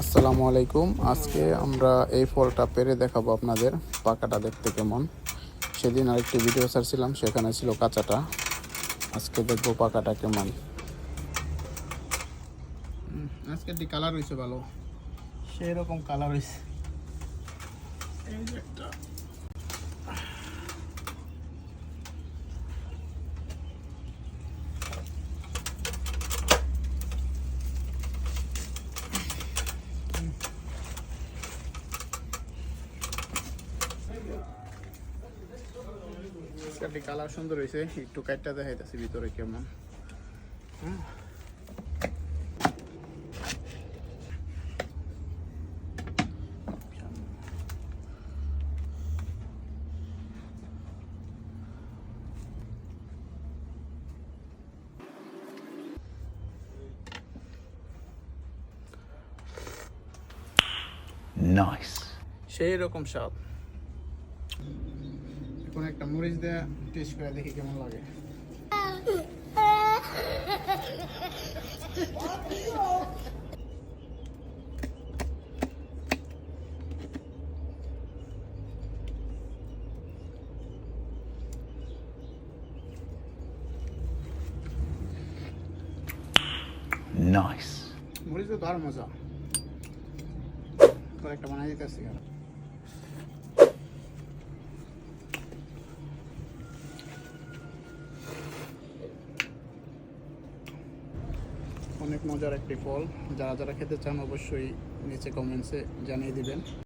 আসসালামু আলাইকুম। আজকে আমরা এই ফলটা পেরে দেখাবো আপনাদের পাকাটা দেখতে কেমন। সেদিন আরেকটি ভিডিও ছাড়ছিলাম, সেখানে ছিল কাঁচাটা। আজকে দেখব পাকাটা কেমন। আজকে একটি কালার হয়েছে ভালো। সেই রকম কালার হয়েছে এই যে একটা। কালার সুন্দর হয়েছে একটু কাটটা দেখাইতেছি ভিতরে কেমন হুম। Nice. সেই রকম স্বাদ এখন একটা মরিচ দেয়া টেস্ট করে দেখি কেমন লাগে। Nice. মরিচ তো আর মজা। একটা বানাই দিতেছি। অনেক মজার একটি ফল। যারা যারা খেতে চান অবশ্যই নিচে কমেন্টসে জানিয়ে দিবেন।